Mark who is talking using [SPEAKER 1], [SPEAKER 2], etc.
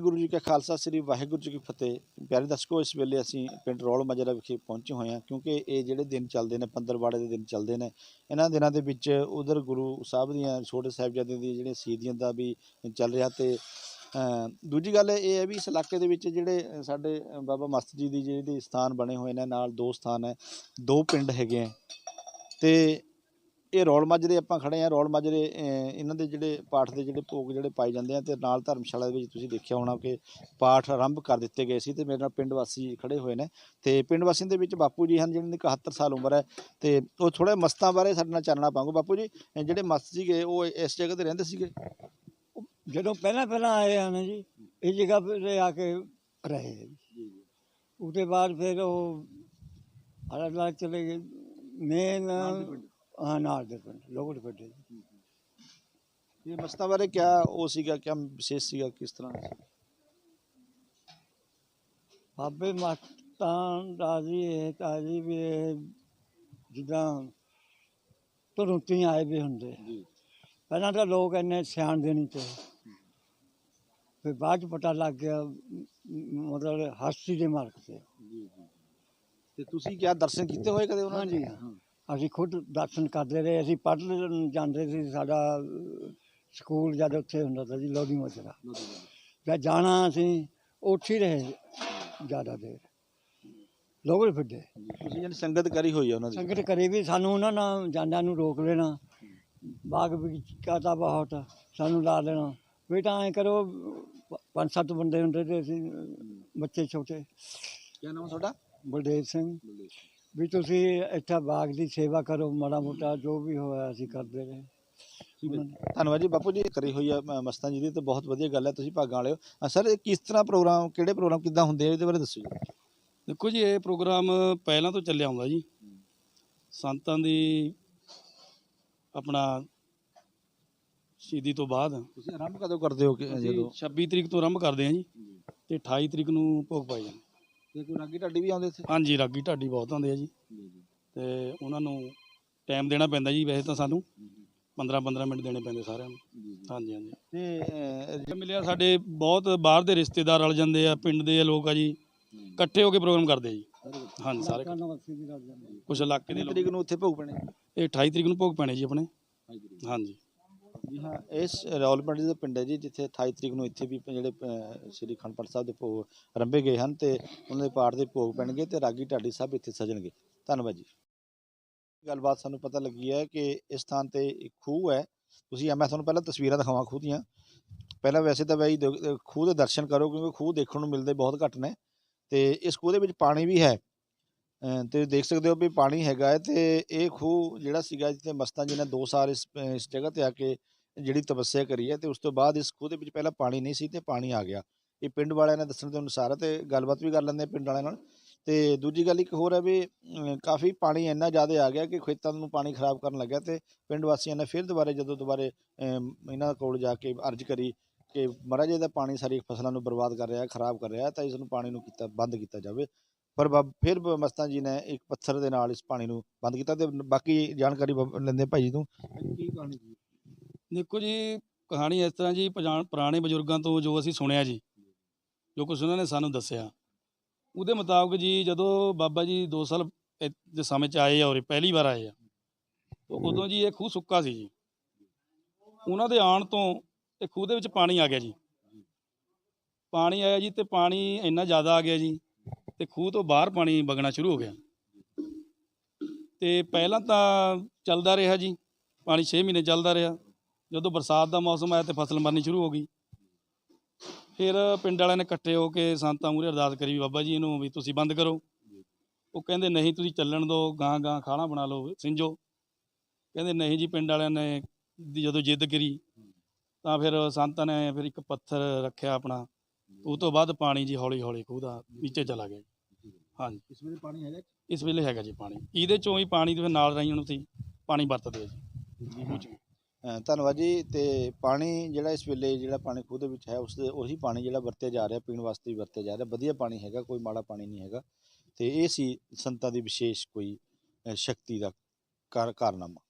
[SPEAKER 1] ਗੁਰੂ ਜੀ ਕਾ ਖਾਲਸਾ, ਸ੍ਰੀ ਵਾਹਿਗੁਰੂ ਜੀ ਕੀ ਫਤਿਹ। ਪਿਆਰੇ ਦਰਸ਼ਕੋ, ਇਸ ਵੇਲੇ ਅਸੀਂ ਪਿੰਡ ਰੌਲ ਮਾਜਰਾ ਵਿਖੇ ਪਹੁੰਚੇ ਹੋਏ ਹਾਂ ਕਿਉਂਕਿ ਇਹ ਜਿਹੜੇ ਦਿਨ ਚੱਲਦੇ ਨੇ, ਪੰਦਰਵਾੜੇ ਦੇ ਦਿਨ ਚੱਲਦੇ ਨੇ, ਇਹਨਾਂ ਦਿਨਾਂ ਦੇ ਵਿੱਚ ਉਧਰ ਗੁਰੂ ਸਾਹਿਬ ਦੀਆਂ, ਛੋਟੇ ਸਾਹਿਬਜ਼ਾਦਿਆਂ ਦੀਆਂ ਜਿਹੜੀਆਂ ਸ਼ਹੀਦੀਆਂ ਦਾ ਵੀ ਚੱਲ ਰਿਹਾ ਤੇ ਦੂਜੀ ਗੱਲ ਇਹ ਹੈ ਵੀ ਇਸ ਇਲਾਕੇ ਦੇ ਵਿੱਚ ਜਿਹੜੇ ਸਾਡੇ ਬਾਬਾ ਮਸਤ ਜੀ ਦੀ ਜਿਹੜੇ ਸਥਾਨ ਬਣੇ ਹੋਏ ਨੇ, ਨਾਲ ਦੋ ਸਥਾਨ ਹੈ, ਦੋ ਪਿੰਡ ਹੈਗੇ ਆ ਤੇ ਇਹ ਰੌਲ ਮਾਜਰੇ ਆਪਾਂ ਖੜੇ ਆ ਰੌਲ ਮਾਜਰੇ ਇਹਨਾਂ ਦੇ ਜਿਹੜੇ ਪਾਠ ਦੇ ਜਿਹੜੇ ਭੋਗ ਜਿਹੜੇ ਪਾਏ ਜਾਂਦੇ ਆ ਤੇ ਨਾਲ ਧਰਮਸ਼ਾਲਾ ਦੇ ਵਿੱਚ ਤੁਸੀਂ ਦੇਖਿਆ ਹੋਣਾ ਕਿ ਪਾਠ ਆਰੰਭ ਕਰ ਦਿੱਤੇ ਗਏ ਸੀ ਤੇ ਮੇਰੇ ਨਾਲ ਪਿੰਡ ਵਾਸੀ ਖੜੇ ਹੋਏ ਨੇ ਤੇ ਪਿੰਡ ਵਾਸੀਆਂ ਦੇ ਵਿੱਚ ਬਾਪੂ ਜੀ ਹਨ ਜਿਹਨਾਂ ਦੀ 71 ਸਾਲ ਉਮਰ ਹੈ ਤੇ ਉਹ ਥੋੜੇ ਮਸਤਾਂ ਬਾਰੇ ਸਾਡੇ ਨਾਲ ਚਾਨਣਾ ਪਾਉਂਗੇ। ਬਾਪੂ ਜੀ ਜਿਹੜੇ ਮਸਤ ਸੀਗੇ ਉਹ ਇਸ ਜਗ੍ਹਾ ਤੇ ਰਹਿੰਦੇ ਸੀਗੇ?
[SPEAKER 2] ਜਦੋਂ ਪਹਿਲਾਂ ਪਹਿਲਾਂ ਆਏ ਹਨ ਜੀ ਇਹ ਜਗ੍ਹਾ ਤੇ ਆ ਕੇ ਰਹੇ ਜੀ। ਉਹਦੇ ਬਾਅਦ ਫਿਰ ਉਹ ਅਲੱਗ ਅਲੱਗ ਚਲੇ ਗਏ। ਮੇਨ ਹਾਂ ਨਾਲ ਦੇ ਪਿੰਡ ਲੋਕਲ ਪਿੰਡ ਜੀ।
[SPEAKER 1] ਇਹ ਮਸਤਾਂ ਬਾਰੇ ਕਿਆ ਉਹ ਸੀਗਾ ਕਿਆ ਵਿਸ਼ੇਸ਼ ਸੀਗਾ ਕਿਸ ਤਰ੍ਹਾਂ
[SPEAKER 2] ਬਾਬੇ ਮਸਤਾਂ ਦਾ ਜੀ ਇਹ ਤਾਂ ਜੀ ਵੀ ਇਹ ਜਿੱਦਾਂ ਤੁਰੰਤੀ ਆਏ ਵੀ ਹੁੰਦੇ
[SPEAKER 1] ਜੀ।
[SPEAKER 2] ਪਹਿਲਾਂ ਤਾਂ ਲੋਕ ਇੰਨੇ ਸਿਆਣਦੇ ਨਹੀਂ ਤੇ। ਫਿਰ ਬਾਅਦ ਚ ਪਤਾ ਲੱਗ ਗਿਆ ਮ- ਮ- ਮਤਲਬ ਹਸਤੀ ਦੇ ਮਾਲਕ ਤੇ।
[SPEAKER 1] ਜੀ ਤੇ ਤੁਸੀਂ ਕਿਆ ਦਰਸ਼ਨ ਕੀਤੇ ਹੋਏ ਕਦੇ ਉਹਨਾਂ
[SPEAKER 2] ਹਾਂਜੀ ਅਸੀਂ ਖੁਦ ਦਰਸ਼ਨ ਕਰਦੇ ਰਹੇ ਅਸੀਂ ਪੜ੍ਹਨ ਜਾਂਦੇ ਸੀ ਸਾਡਾ ਸਕੂਲ ਜਦ ਉੱਥੇ ਹੁੰਦਾ ਸੀ ਜੀ ਲੋਧੀ ਮਚਰਾ। ਜਦ ਜਾਣਾ ਅਸੀਂ ਉੱਥੇ ਹੀ ਰਹੇ ਜ਼ਿਆਦਾ ਦੇਰ। ਲੋਕਲ ਫਿੱਡੇ
[SPEAKER 1] ਤੁਸੀਂ ਜਨ ਸੰਗਤ ਕਰੀ ਹੋਈ ਹੈ ਉਹਨਾਂ ਦੀ।
[SPEAKER 2] ਸੰਗਤ ਕਰੇ ਵੀ ਸਾਨੂੰ ਉਹਨਾਂ ਨਾਲ ਜਾਂਦਿਆਂ ਨੂੰ ਰੋਕ ਲੈਣਾ ਬਾਗ ਬਗੀਚਾ ਤਾਂ ਬਹੁਤ ਸਾਨੂੰ ਲਾ ਲੈਣਾ ਵੀ ਤਾਂ ਐਂ ਕਰੋ ਪੰਜ ਸੱਤ ਬੰਦੇ ਹੁੰਦੇ ਤੇ ਅਸੀਂ ਬੱਚੇ ਛੋਟੇ।
[SPEAKER 1] ਕਿਆ ਨਾਮ ਤੁਹਾਡਾ?
[SPEAKER 2] ਬਲਦੇਵ ਸਿੰਘ। ਵੀ ਤੁਸੀਂ ਇੱਥੇ ਬਾਗ ਦੀ ਸੇਵਾ ਕਰੋ ਮਾੜਾ ਮੋਟਾ ਜੋ ਵੀ ਹੋਇਆ ਅਸੀਂ ਕਰਦੇ ਰਹੇ।
[SPEAKER 1] ਧੰਨਵਾਦ ਜੀ। ਬਾਪੂ ਜੀ ਕਰੀ ਹੋਈ ਆ ਮ- ਮਸਤਾਂ ਜੀ ਦੀ ਤੇ ਬਹੁਤ ਵਧੀਆ ਗੱਲ ਹੈ ਤੁਸੀਂ ਭਾਗਾਂ ਵਾਲਿਓ ਅ, ਸਰ ਇਹ ਕਿਸ ਤਰ੍ਹਾਂ ਪ੍ਰੋਗਰਾਮ ਕਿਹੜੇ ਪ੍ਰੋਗਰਾਮ ਕਿੱਦਾਂ ਹੁੰਦੇ ਆ ਇਹਦੇ ਬਾਰੇ ਦੱਸੋ ਜੀ।
[SPEAKER 3] ਦੇਖੋ ਜੀ ਇਹ ਪ੍ਰੋਗਰਾਮ ਪਹਿਲਾਂ ਤੋਂ ਚੱਲਿਆ ਆਉਂਦਾ ਜੀ। ਸੰਤਾਂ ਦੀ ਆਪਣਾ ਸ਼ਹੀਦੀ ਤੋਂ ਬਾਅਦ
[SPEAKER 1] ਤੁਸੀਂ ਆਰੰਭ ਕਦੋਂ ਕਰਦੇ ਹੋ ਕਿ ਜਦੋਂ?
[SPEAKER 3] 26 ਤਰੀਕ ਤੋਂ ਆਰੰਭ ਕਰਦੇ ਹਾਂ ਜੀ ਤੇ 28 ਤਰੀਕ ਨੂੰ ਭੋਗ ਪਾਏ ਜਾਂਦੇ।
[SPEAKER 1] ਤੇ ਕੋਈ ਰਾਗੀ ਢਾਡੀ ਵੀ ਆਉਂਦੇ ਇੱਥੇ?
[SPEAKER 3] ਹਾਂਜੀ ਰਾਗੀ ਢਾਡੀ ਬਹੁਤ ਆਉਂਦੇ ਆ ਜੀ। ਤੇ ਉਹਨਾਂ ਨੂੰ ਟਾਈਮ ਦੇਣਾ ਪੈਂਦਾ ਜੀ ਵੈਸੇ ਤਾਂ ਸਾਨੂੰ। 15 15 ਮਿੰਟ ਦੇਣੇ ਪੈਂਦੇ ਸਾਰਿਆਂ ਨੂੰ। ਹਾਂਜੀ ਹਾਂਜੀ।
[SPEAKER 1] ਤੇ
[SPEAKER 3] ਜੇ ਮਿਲਿਆ ਸਾਡੇ ਬਹੁਤ ਬਾਹਰ ਦੇ ਰਿਸ਼ਤੇਦਾਰ ਰਲ ਜਾਂਦੇ ਆ ਪਿੰਡ ਦੇ ਲੋਕ ਆ ਜੀ। ਇਕੱਠੇ ਹੋ ਕੇ ਪ੍ਰੋਗਰਾਮ ਕਰਦੇ ਆ ਜੀ। ਹਾਂਜੀ ਸਾਰੇ ਕੁਝ ਇਲਾਕੇ ਦੇ
[SPEAKER 1] ਕਿੰਨੀ
[SPEAKER 3] ਲੋਕ
[SPEAKER 1] ਤਰੀਕ ਨੂੰ। ਉੱਥੇ ਭੋਗ ਪੈਣੇ?
[SPEAKER 3] ਇਹ 28 ਤਰੀਕ ਨੂੰ ਭੋਗ ਪੈਣੇ ਜੀ ਆਪਣੇ। ਹਾਂਜੀ।
[SPEAKER 1] ਜੀ ਹਾਂ ਇਸ ਰੌਲਪੰਡੀ ਦੇ ਪਿੰਡ ਹੈ ਜੀ ਜਿੱਥੇ 28 ਤਰੀਕ ਨੂੰ ਇੱਥੇ ਵੀ ਜਿਹੜੇ ਅ, ਸ੍ਰੀ ਖੰਡਪੜ ਸਾਹਿਬ ਦੇ ਭੋਗ ਰੰਭੇ ਗਏ ਹਨ ਤੇ ਉਹਨਾਂ ਦੇ ਪਾਠ ਦੇ ਭੋਗ ਪੈਣਗੇ ਤੇ ਰਾਗੀ ਢਾਡੀ ਸਾਹਿਬ ਇੱਥੇ ਸਜਣਗੇ। ਧੰਨਵਾਦ ਜੀ। ਗੱਲਬਾਤ ਸਾਨੂੰ ਪਤਾ ਲੱਗੀ ਹੈ ਕਿ ਇਸ ਸਥਾਨ ਤੇ ਇੱਕ ਖੂਹ ਹੈ। ਤੁਸੀਂ ਮੈਂ ਤੁਹਾਨੂੰ ਪਹਿਲਾਂ ਤਸਵੀਰਾਂ ਦਿਖਾਵਾਂ ਖੂਹ ਦੀਆਂ। ਪਹਿਲਾਂ ਵੈਸੇ ਤਾਂ ਬਈ ਦੇਖ- ਅ, ਖੂਹ ਦੇ ਦਰਸ਼ਨ ਕਰੋ ਕਿਉਂਕਿ ਖੂਹ ਦੇਖਣ ਨੂੰ ਮਿਲਦੇ ਬਹੁਤ ਘੱਟ ਨੇ। ਤੇ ਇਸ ਖੂਹ ਦੇ ਵਿੱਚ ਪਾਣੀ ਵੀ ਹੈ। ਅ, ਤੇ ਦੇਖ ਸਕਦੇ ਹੋ ਵੀ ਪਾਣੀ ਹੈਗਾ ਹੈ ਤੇ ਇਹ ਖੂਹ ਜਿਹੜਾ ਸੀਗਾ ਜਿੱਥੇ ਮਸਤਾਂ ਜੀ ਨੇ 2 ਸਾਲ ਇਸ ਅ, ਇਸ ਜਗ੍ਹਾ ਤੇ ਆ ਕੇ ਜਿਹੜੀ ਤਪੱਸਿਆ ਕਰੀ ਹੈ ਤੇ ਉਸ ਤੋਂ ਬਾਅਦ ਇਸ ਖੂਹ ਦੇ ਵਿੱਚ ਪਹਿਲਾਂ ਪਾਣੀ ਨਹੀਂ ਸੀ ਤੇ ਪਾਣੀ ਆ ਗਿਆ। ਇਹ ਪਿੰਡ ਵਾਲਿਆਂ ਨੇ ਦੱਸਣ ਦੇ ਅਨੁਸਾਰ ਹੈ ਤੇ ਗੱਲਬਾਤ ਵੀ ਕਰ ਲੈਂਦੇ ਆ ਪਿੰਡ ਵਾਲਿਆਂ ਨਾਲ। ਤੇ ਦੂਜੀ ਗੱਲ ਇੱਕ ਹੋਰ ਹੈ ਵੀ ਕਾਫੀ ਪਾਣੀ ਇੰਨਾ ਜ਼ਿਆਦਾ ਆ ਗਿਆ ਕਿ ਖੇਤਾਂ ਨੂੰ ਪਾਣੀ ਖਰਾਬ ਕਰਨ ਲੱਗਿਆ ਤੇ ਪਿੰਡ ਵਾਸੀਆਂ ਨੇ ਫਿਰ ਦੁਬਾਰੇ ਜਦੋਂ ਦੁਬਾਰੇ ਇਹਨਾਂ ਕੋਲ ਜਾ ਕੇ ਅਰਜ਼ ਕਰੀ ਕਿ ਮਹਾਰਾਜ ਇਹਦਾ ਪਾਣੀ ਸਾਰੀ ਫਸਲਾਂ ਨੂੰ ਬਰਬਾਦ ਕਰ ਰਿਹਾ ਹੈ ਖਰਾਬ ਕਰ ਰਿਹਾ ਹੈ ਤਾਂ ਇਸ ਨੂੰ ਪਾਣੀ ਨੂੰ ਕੀਤਾ, ਬੰਦ ਕੀਤਾ ਜਾਵੇ। ਪਰ ਬਾ- ਫਿਰ ਬ- ਮਸਤਾਂ ਜੀ ਨੇ ਇੱਕ ਪੱਥਰ ਦੇ ਨਾਲ ਇਸ ਪਾਣੀ ਨੂੰ ਬੰਦ ਕੀਤਾ ਤੇ ਬਾਕੀ ਜਾਣਕਾਰੀ ਬ- ਲੈਂਦੇ ਭਾਈ ਜੀ ਤੋਂ ਕੀ ਕਹਾਣੀ ਜੀ
[SPEAKER 3] ਦੇਖੋ ਜੀ ਕਹਾਣੀ ਇਸ ਤਰ੍ਹਾਂ ਜੀ ਪਜਾਣ- ਪੁਰਾਣੇ ਬਜ਼ੁਰਗਾਂ ਤੋਂ ਜੋ ਅਸੀਂ ਸੁਣਿਆ ਜੀ ਜੋ ਕੁਝ ਉਹਨਾਂ ਨੇ ਸਾਨੂੰ ਦੱਸਿਆ। ਉਹਦੇ ਮੁਤਾਬਕ ਜੀ ਜਦੋਂ ਬਾਬਾ ਜੀ 2 ਸਾਲ ਇ- ਦੇ ਸਮੇਂ ਚ ਆਏ ਆ ਉਰੇ ਪਹਿਲੀ ਵਾਰ ਆਏ ਆ ਤਾਂ ਉਦੋਂ ਜੀ ਇਹ ਖੂਹ ਸੁੱਕਾ ਸੀ ਜੀ। ਉਹਨਾਂ ਦੇ ਆਉਣ ਤੋਂ ਇਹ ਖੂਹ ਦੇ ਵਿੱਚ ਪਾਣੀ ਆ ਗਿਆ ਜੀ। ਪਾਣੀ ਆਇਆ ਜੀ ਤੇ ਪਾਣੀ ਇੰਨਾ ਜ਼ਿਆਦਾ ਆ ਗਿਆ ਜੀ ਤੇ ਖੂਹ ਤੋਂ ਬਾਹਰ ਪਾਣੀ ਵਗਣਾ ਸ਼ੁਰੂ ਹੋ ਗਿਆ। ਤੇ ਪਹਿਲਾਂ ਤਾਂ ਚੱਲਦਾ ਰਿਹਾ ਜੀ ਪਾਣੀ 6 ਮਹੀਨੇ ਚੱਲਦਾ ਰਿਹਾ। ਜਦੋਂ ਬਰਸਾਤ ਦਾ ਮੌਸਮ ਆਇਆ ਤੇ ਫਸਲ ਮਰਨੀ ਸ਼ੁਰੂ ਹੋ ਗਈ। ਫਿਰ ਪਿੰਡ ਵਾਲਿਆਂ ਨੇ ਇਕੱਠੇ ਹੋ ਕੇ ਸੰਤਾਂ ਮੂਹਰੇ ਅਰਦਾਸ ਕਰੀ ਵੀ ਬਾਬਾ ਜੀ ਇਹਨੂੰ ਵੀ ਤੁਸੀਂ ਬੰਦ ਕਰੋ। ਉਹ ਕਹਿੰਦੇ ਨਹੀਂ ਤੁਸੀਂ ਚੱਲਣ ਦਿਓ ਗਾਂ ਗਾਂ ਖਾਣਾ ਬਣਾ ਲਓ ਸਿੰਜੋ। ਕਹਿੰਦੇ ਨਹੀਂ ਜੀ ਪਿੰਡ ਵਾਲਿਆਂ ਨੇ ਜਦੋਂ ਜਿੱਦ ਕਰੀ ਤਾਂ ਫਿਰ ਸੰਤਾਂ ਨੇ ਫਿਰ ਇੱਕ ਪੱਥਰ ਰੱਖਿਆ ਆਪਣਾ। ਉਹ ਤੋਂ ਬਾਅਦ ਪਾਣੀ ਜੀ ਹੌਲੀ ਹੌਲੀ ਖੂਹ ਦਾ ਨੀਚੇ ਚਲਾ ਗਿਆ। ਹਾਂਜੀ।
[SPEAKER 1] ਇਸ ਵੇਲੇ ਪਾਣੀ ਹੈਗਾ
[SPEAKER 3] ਇਸ ਵੇਲੇ ਹੈਗਾ ਜੀ ਪਾਣੀ। ਇਹਦੇ ਚੋਂ ਹੀ ਪਾਣੀ ਦੇ ਨਾਲ ਰਾਹੀਂ ਹੁਣ ਅਸੀਂ ਪਾਣੀ ਵਰਤਦੇ ਆ ਜੀ।
[SPEAKER 1] ਧੰਨਵਾਦ ਜੀ। ਤੇ ਪਾਣੀ ਜਿਹੜਾ ਇਸ ਵੇਲੇ ਜਿਹੜਾ ਪਾਣੀ ਖੂਹ ਦੇ ਵਿੱਚ ਹੈ, ਉਸ ਦੇ ਉਹੀ ਪਾਣੀ ਜਿਹੜਾ ਵਰਤਿਆ ਜਾ ਰਿਹਾ, ਪੀਣ ਵਾਸਤੇ ਵੀ ਵਰਤਿਆ ਜਾ ਰਿਹਾ। ਵਧੀਆ ਪਾਣੀ ਹੈਗਾ, ਕੋਈ ਮਾੜਾ ਪਾਣੀ ਨਹੀਂ ਹੈਗਾ। ਤੇ ਇਹ ਸੀ ਸੰਤਾਂ ਦੀ ਵਿਸ਼ੇਸ਼ ਕੋਈ ਸ਼ਕਤੀ ਦਾ ਕਾਰਨਾਮਾ